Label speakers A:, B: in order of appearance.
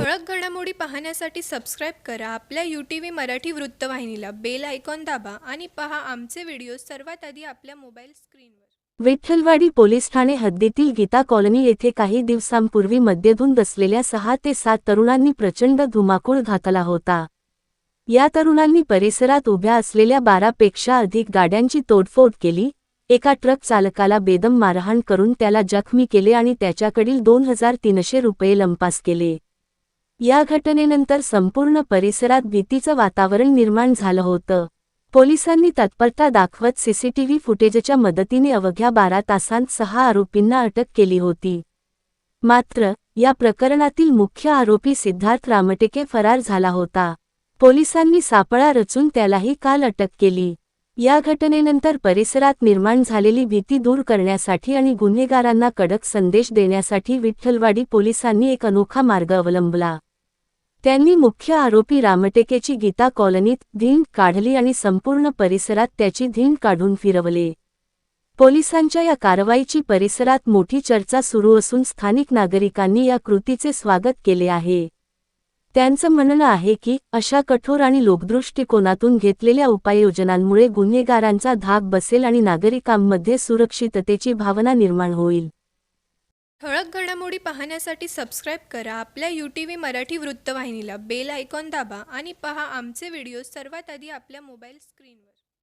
A: ठळक घडामोडी पाहण्यासाठी सबस्क्राईब करा. आपल्या यू टी व्ही मराठी वृत्तवाहिनीला बेल आयकॉन दाबा आणि पहा आमचे व्हिडिओ सर्वात आधी आपल्या मोबाईल स्क्रीनवर
B: विठ्ठलवाडी पोलीस ठाणे हद्दीतील गीता कॉलनी येथे काही दिवसांपूर्वी मद्यधून बसलेल्या सहा ते सात तरुणांनी प्रचंड धुमाकूळ घातला होता. या तरुणांनी परिसरात उभ्या असलेल्या बारापेक्षा अधिक गाड्यांची तोडफोड केली एका ट्रक चालकाला बेदम मारहाण करून त्याला जखमी केले आणि त्याच्याकडील दोन हजार तीनशे रुपये लंपास केले. या घटनेनंतर संपूर्ण परिसरात भीतीचं वातावरण निर्माण झालं होतं. पोलिसांनी तत्परता दाखवत सीसीटीव्ही फुटेजच्या मदतीने अवघ्या बारा तासांत सहा आरोपींना अटक केली होती. मात्र या प्रकरणातील मुख्य आरोपी सिद्धार्थ रामटेके फरार झाला होता. पोलिसांनी सापळा रचून त्यालाही काल अटक केली. या घटनेनंतर परिसरात निर्माण झालेली भीती दूर करण्यासाठी आणि गुन्हेगारांना कडक संदेश देण्यासाठी विठ्ठलवाडी पोलिसांनी एक अनोखा मार्ग अवलंबला. त्यांनी मुख्य आरोपी रामटेकेची गीता कॉलनीत धींड काढली आणि संपूर्ण परिसरात त्याची धींड काढून फिरवले. पोलिसांच्या या कारवाईची परिसरात मोठी चर्चा सुरू असून स्थानिक नागरिकांनी या कृतीचे स्वागत केले आहे. त्यांचं म्हणणं आहे की अशा कठोर आणि लोकदृष्टिकोनातून घेतलेल्या उपाययोजनांमुळे गुन्हेगारांचा धाक बसेल आणि नागरिकांमध्ये सुरक्षिततेची भावना निर्माण होईल.
A: ठळक घडामोडी पाहण्यासाठी सबस्क्राईब करा. आपल्या यू टी व्ही मराठी वृत्तवाहिनीला बेल आयकॉन दाबा आणि पहा आमचे व्हिडिओ सर्वात आधी आपल्या मोबाईल स्क्रीनवर